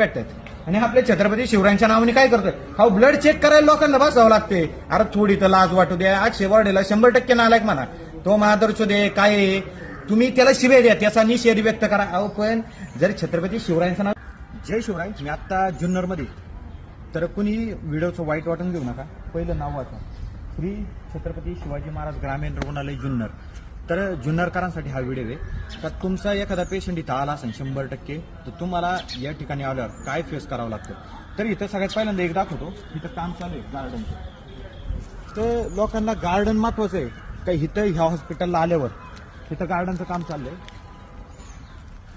भेटतात आणि आपल्या छत्रपती शिवरायांच्या नावाने काय करतात हा ब्लड चेक करायला लोकांना बसावं लागते अरे थोडी तर लाज वाटू द्या. आज शेवाडेला शंभर टक्के नालायक म्हणा. तो महादर्श दे काय आहे? तुम्ही त्याला शिवे द्या. त्याचा निषेध व्यक्त करा. अहो पण जर छत्रपती शिवरायांचं नाव जय शिवराय मी आता जुन्नरमध्ये तर कुणी व्हिडिओचं वाईट वाटून घेऊ नका. पहिलं नाव वाचा. श्री छत्रपती शिवाजी महाराज ग्रामीण रुग्णालय जुन्नर. तर जुन्नरकरांसाठी हा व्हिडिओ आहे. तर तुमचा एखादा पेशंट इथं आला असेल शंभर टक्के तर तुम्हाला या ठिकाणी आल्यावर काय फेस करावं लागतं? तर इथं सगळ्यात पहिल्यांदा एक दाखवतो. इथं काम चालू आहे गार्डनचं तर लोकांना गार्डन महत्वाचं आहे. का इथं ह्या हॉस्पिटलला आल्यावर? इथं गार्डनचं काम चाललंय.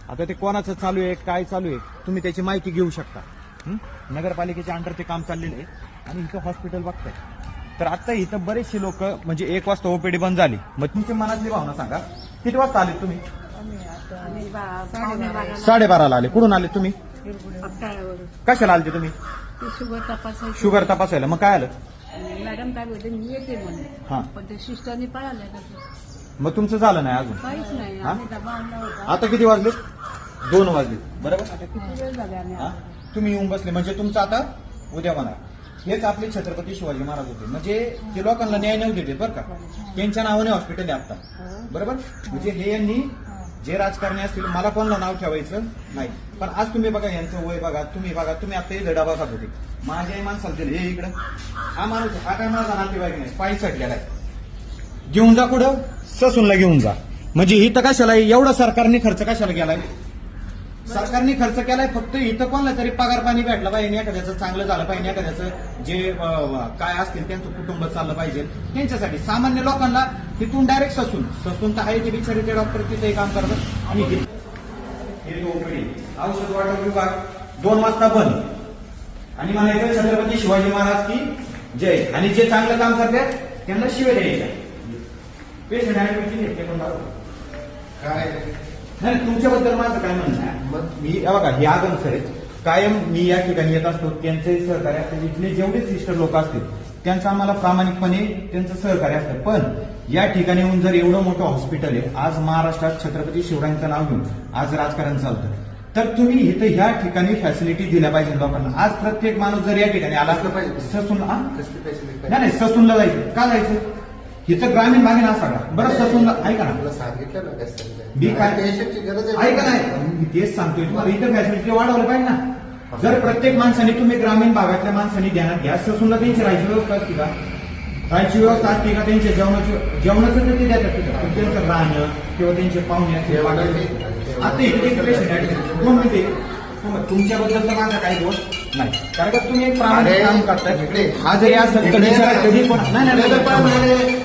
आता ते कोणाचं चालू आहे काय चालू आहे तुम्ही त्याची माहिती घेऊ शकता. नगरपालिकेच्या अंडर ते काम चाललेलं आहे. आणि इथं हॉस्पिटल बघताय. तर आता इथं बरेचसे लोक म्हणजे एक वाजता ओपीडी बंद झाली. मग तुमची मनातली भावना सांगा. किती वाजता आले तुम्ही? साडेबाराला आले. कुठून आले तुम्ही? कशाला आले तुम्ही? शुगर तपासायची शुगर तपासायला. मग काय आलं? मॅडम काय बोलते? मी येते हा. म्हणून पण ते सिस्टरनी मग तुमचं झालं नाही अजून? काहीच नाही. हा? आम्ही डबा आणला होता. आता किती वाजले? दोन वाजले. बरोबर? आता किती वेळ झाले आम्ही हा? तुम्ही येऊन बसले. म्हणजे तुमचं आता उद्या म्हणा हेच आपले छत्रपती शिवाजी महाराज होते. म्हणजे ते लोकांना न्याय नव्हते ते बरं का? त्यांच्या नावाने हॉस्पिटल आहे आता. बरोबर? म्हणजे हे यांनी जे राजकारणी असतील मला कोणाला नाव ठेवायचं नाही. पण आज तुम्ही बघा यांचं वय बघा तुम्ही बघा तुम्ही आता हे डबा खात होते माझ्याही माणसाला दिले हे इकडं. हा माणूस हा काय माझा नातेवाईक नाही. पाय सटलेला आहे. घेऊन जा कुठं? ससूनला घेऊन जा. म्हणजे इथं कशाला एवढा सरकारने खर्च कशाला गेलाय सरकारने खर्च केलाय फक्त इथं कोणाला तरी पगार पाणी भेटला पाहिजे एखाद्याचं चांगलं झालं पाहिजे एखाद्याचं जे काय असतील त्यांचं कुटुंब चाललं पाहिजे. त्यांच्यासाठी सामान्य लोकांना तिथून डायरेक्ट ससून ससून तर आहे ते बिचारे ते डॉक्टर तिथे काम करतात. आणि औषध वाटप विभाग दोन वाजता बंद. आणि म्हणायचं छत्रपती शिवाजी महाराज की जय. आणि जे चांगलं काम करतात त्यांना शिवे द्यायच्या. Patient admit. काय? नाही तुमच्याबद्दल माझं काय म्हणणं आहे? मी बघा हे आगम सर आहेत. कायम मी या ठिकाणी येत असतो. त्यांचे सहकार्य असते इथले जेवढे सिस्टर लोक असतील त्यांचं आम्हाला प्रामाणिकपणे त्यांचं सहकार्य असतं. पण या ठिकाणी येऊन जर एवढं मोठं हॉस्पिटल आहे आज महाराष्ट्रात छत्रपती शिवरायांचं नाव घेऊन आज राजकारण चालतं. तर तुम्ही इथं ह्या ठिकाणी फॅसिलिटी दिल्या पाहिजे लोकांना. आज प्रत्येक माणूस जर या ठिकाणी आला असलं पाहिजे. ससून नाही ससूनला जायचं. का जायचं? इथं ग्रामीण भागे ना सगळा बरं ससूनला ऐका ना? तुला सांगितलं ना कसं मी काय पेशंटची गरज आहे ऐका नाही? मी तेच सांगतोय तुम्हाला. इथं फॅसिलिटी वाढवलं पाहिजे ना. जर प्रत्येक माणसाने तुम्ही ग्रामीण भागातल्या माणसांनी ध्यानात घ्या ससूनला त्यांची राहायची व्यवस्था असते का? राहायची व्यवस्था असते का? त्यांच्या जेवणाची जेवणाचं तर ते देतात तिथं. त्यांचं राहणं किंवा त्यांचे पाहुणे. आहे. आता इथे आहे. हो, मग तुमच्याबद्दल तर माझा काही दोष नाही. कारण का तुम्ही एक प्रामाणिक काम करताय. हा जरी असं. कधी पण नाही नाही,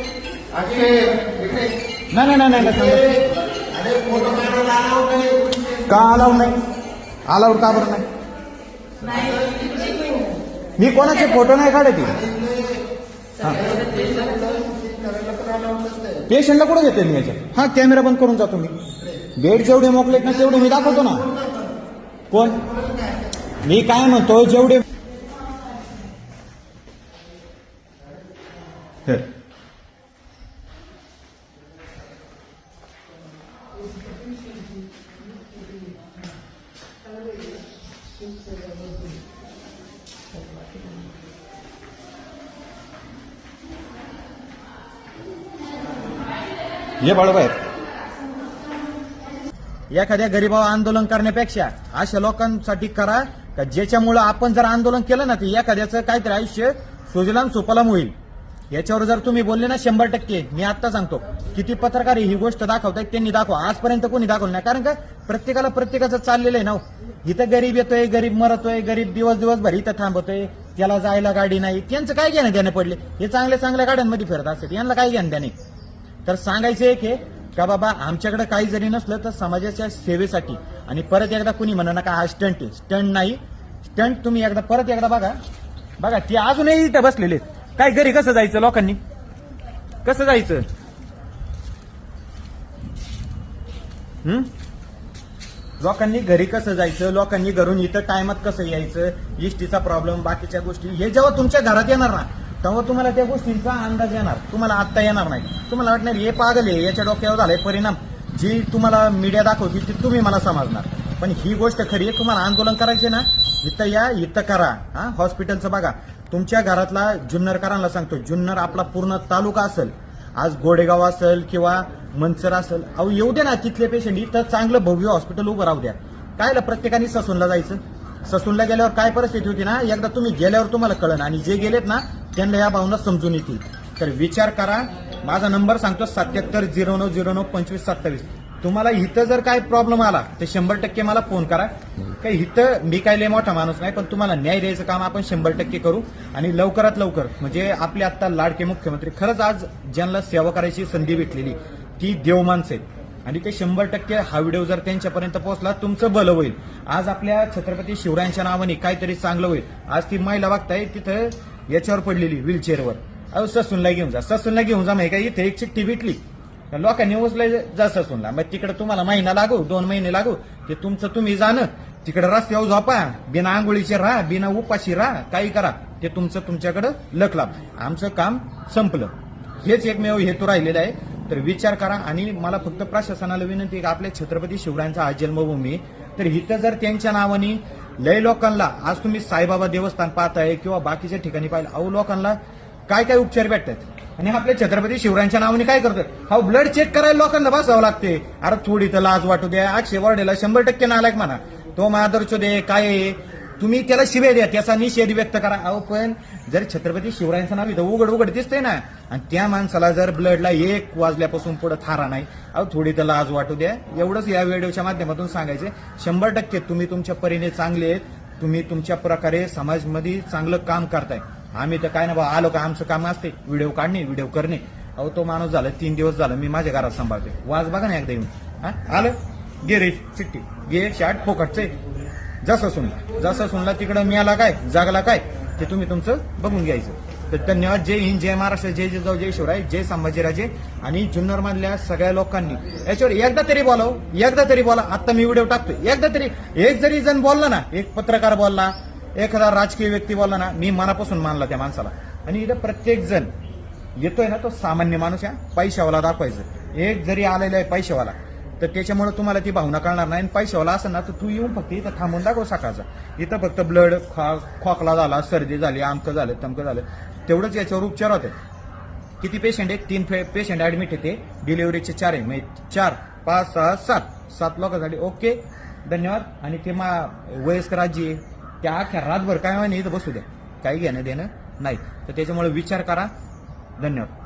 नाही. नाही नाही नाही नाही इकडे. नाही. अरे, फोटो काढायला आला होता. का अलाउड नाही अलाउड का बरं नाही? मी कोणाचे फोटो नाही काढत पेशंटला कुठं घेते मी याच्यात? हा कॅमेरा बंद करून जातो मी. बेड जेवढे मोकलेत ना तेवढे मी दाखवतो ना. कोण? मी काय म्हणतो जेवढे ये बाळूबाहेर एखाद्या गरीबावर आंदोलन करण्यापेक्षा अशा लोकांसाठी करा का ज्याच्यामुळं आपण जर आंदोलन केलं ना ते एखाद्याचं काहीतरी आयुष्य सुजलाम सुपलाम होईल. याच्यावर जर तुम्ही बोलले ना शंभर टक्के मी आता सांगतो. किती पत्रकार ही गोष्ट दाखवतायत त्यांनी दाखवा. आजपर्यंत कोणी दाखवलं नाही. कारण का? प्रत्येकाला प्रत्येकाचं चाललेलं आहे ना हो. इथं गरीब येतोय गरीब मरतोय गरीब दिवस दिवसभर इथं थांबतोय. त्याला जायला गाडी नाही. त्यांचं काय घेणं देणं पडले? हे चांगल्या चांगल्या गाड्यांमध्ये फिरत असतात. यांना काय घेणं त्याने तर सांगायचं एक हे का बाबा आमच्याकडे काही जरी नसलं तर समाजाच्या सेवेसाठी आणि परत एकदा कुणी म्हणा नका हा स्टंट आहे. स्टंट नाही. स्टंट तुम्ही एकदा परत एकदा बघा. बघा ते अजूनही इथं बसलेले आहेत. काय घरी कसं जायचं लोकांनी? कसं जायचं? हम्म लोकांनी घरी कसं जायचं? लोकांनी घरून इथं टायमात कसं यायचं? इष्टीचा प्रॉब्लेम बाकीच्या गोष्टी. हे जेव्हा तुमच्या घरात येणार ना तेव्हा तुम्हाला त्या गोष्टींचा अंदाज येणार. तुम्हाला आत्ता येणार नाही. तुम्हाला वाटणार हे पागल आहे याच्या डोक्यावर झालाय परिणाम. जी तुम्हाला मीडिया दाखवते ती तुम्ही मला समजणार. पण ही गोष्ट खरी आहे तुम्हाला आंदोलन करायचे ना इथं या इथं करा. हा हॉस्पिटलचं बघा. तुमच्या घरातला जुन्नरकरांना सांगतो जुन्नर आपला पूर्ण तालुका असेल. आज गोडेगाव असेल किंवा मंचर असेल. अहो येऊ दे ना तिथले पेशंट इथं चांगलं भव्य हॉस्पिटल उभं राहू द्या. कायला प्रत्येकाने ससूनला जायचं? ससूनला गेल्यावर काय परिस्थिती होती ना? एकदा तुम्ही गेल्यावर तुम्हाला कळण आणि जे गेलेत ना त्यांना या भावना समजून येतील. तर विचार करा माझा नंबर सांगतो सत्याहत्तर झिरो नऊ झिरो नऊ पंचवीस सत्तावीस. तुम्हाला इथं जर काय प्रॉब्लेम आला तर शंभर टक्के मला फोन करा. काही इथं मी काय लय मोठा माणूस नाही पण तुम्हाला न्याय द्यायचं काम आपण शंभर टक्के करू. आणि लवकरात लवकर म्हणजे आपले आता लाडके मुख्यमंत्री खरंच आज ज्यांना सेवा करायची संधी भेटलेली ती देवमानस आहेत. आणि ते शंभर टक्के हा व्हिडिओ जर त्यांच्यापर्यंत पोहोचला तुमचं बलं होईल. आज आपल्या छत्रपती शिवरायांच्या नावाने काहीतरी चांगलं होईल. आज ती महिला बघताय तिथं याच्यावर पडलेली व्हीलचेअरवर. अहो ससूनला घेऊन जा. ससूनला घेऊन जा माहिती का? इथे एक चिठ्ठी भेटली. लोकांनी उचलाय जा ससूनला. मग तिकडे तुम्हाला महिना लागू दोन महिने लागू. ते तुमचं तुम्ही जाणं. तिकडे रस्त्यावर झोपा. बिना आंघोळीचे राहा बिना उपाशी राहा. काही करा. ते तुमचं तुमच्याकडं लक आमचं काम संपलं. हेच एकमेव हेतू राहिलेला आहे. तर विचार करा आणि मला फक्त प्रशासनाला विनंती आपल्या छत्रपती शिवरायांचा आज जन्मभूमी तर इथं जर त्यांच्या नावाने लय लोकांना आज तुम्ही साईबाबा देवस्थान पाहताय किंवा बाकीच्या ठिकाणी पाहिलं अहो लोकांना काय काय उपचार भेटतात? आणि आपल्या छत्रपती शिवरायांच्या नावाने काय करतोय? हा ब्लड चेक करायला लोकांना बसावं लागते. अरे थोडी तर लाज वाटू द्या. अक्षय वर्डेला शंभर टक्के नालायक म्हणा. तो मादरचो दे काय तुम्ही त्याला शिवे द्या त्याचा निषेध व्यक्त करा. अहो पण जर छत्रपती शिवरायांचं नाव इथं उघड उघड दिसतंय ना आणि त्या माणसाला जर ब्लडला एक वाजल्यापासून पुढे थारा नाही अहो थोडी तर लाज वाटू द्या. एवढंच या व्हिडिओच्या माध्यमातून सांगायचे शंभर टक्के तुम्ही तुमच्या परीने चांगले आहेत. तुम्ही तुमच्या प्रकारे समाजमध्ये चांगलं काम करताय. आम्ही तर काय ना बा आलो का आमचं काम असते. व्हिडिओ काढणे व्हिडिओ करणे. अहो तो माणूस झाला तीन दिवस झाला मी माझ्या घरात सांभाळते वाज बघा ना एकदा येऊन. हा? आलं? गे रे चिठ्ठी. गे शाट फोकटचे जसं सुनला जसं सुनला तिकडं मिळाला काय जागला काय ते तुम्ही तुमचं बघून घ्यायचं. तर धन्यवाद. जय हिंद जय महाराष्ट्र जय जिजाऊ जय शिवराय जय संभाजीराजे आणि जुन्नर मधल्या सगळ्या लोकांनी. याच्यावर एकदा तरी बोलाव एकदा तरी बोला. आता मी व्हिडिओ टाकतो एकदा तरी एक जरी जण बोलला ना एक पत्रकार बोलला एखादा राजकीय व्यक्ती बोलला ना मी मनापासून मानला त्या माणसाला. आणि इथं प्रत्येक जण येतोय ना तो सामान्य माणूस या पैशावाला दाखवायचं. एक जरी आलेला आहे पैशावाला तर त्याच्यामुळे तुम्हाला ती भावना कळणार नाही. आणि पैशावाला असं ना तर तू येऊन फक्त इथं थांबून दाखव सकाळचा. इथं फक्त ब्लड खा खोकला झाला सर्दी झाली आमकं झालं तमकं झालं. तेवढंच याच्यावर उपचार होते. किती पेशंट आहेत? तीन पेशंट ॲडमिट येते डिलिव्हरीचे चार आहे. म्हणजे चार पाच सहा सात. सात लोकांसाठी. ओके धन्यवाद. आणि ते मा वयस्कर आजी आहे. त्या अख्या रातभर काय म्हणे इथं बसू द्या. काही घेणं देणं नाही. तर त्याच्यामुळे विचार करा. धन्यवाद.